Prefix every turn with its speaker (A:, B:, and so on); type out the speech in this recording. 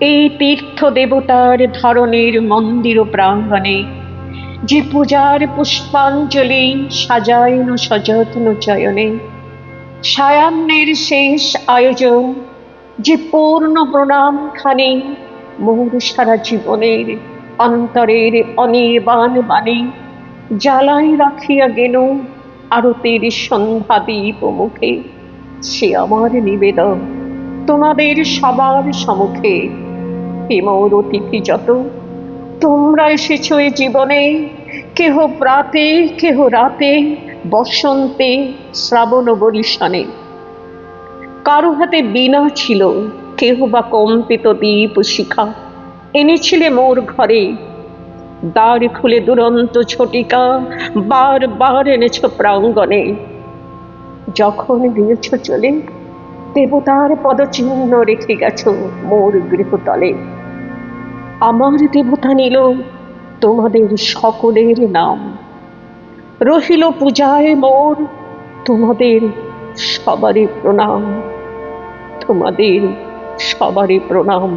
A: এই তীর্থ দেবতার ধরনের মন্দির প্রাঙ্গণে যে পূজার পুষ্পাঞ্জলি সাজায়ন সযত্ন চয়নে সায়ান্নের শেষ আয়োজন যে পূর্ণ প্রণাম খানি মোর সারা জীবনের অন্তরের অনির্বাণ বাণী জ্বালাই রাখিয়া গেল আরতের সন্ধ্যা দ্বীপ মুখে। সে আমার নিবেদন। তোমাদের সবার সম্মুখে। হে মোর অতিথি যত, তোমরা এসেছ এ জীবনে। কেহ প্রাতে, কেহ রাতে, বসন্তে, শ্রাবণ বরিশনে। কারও হাতে বীণা ছিল, কেহ বা কম্পিত দীপ শিখা। এনেছিলে মোর ঘরে। দ্বার খুলে দুরন্ত ছটিকা বার বার এনেছ প্রাঙ্গণে। যখন দিয়েছ চলে দেবতার পদচিহ্ন রেখে গেছ মোর গৃহতলে। আমার দেবতা নিল তোমাদের সকলের নাম। রহিল পূজায় মোর তোমাদের সবারই প্রণাম। তোমাদের সবারই প্রণাম।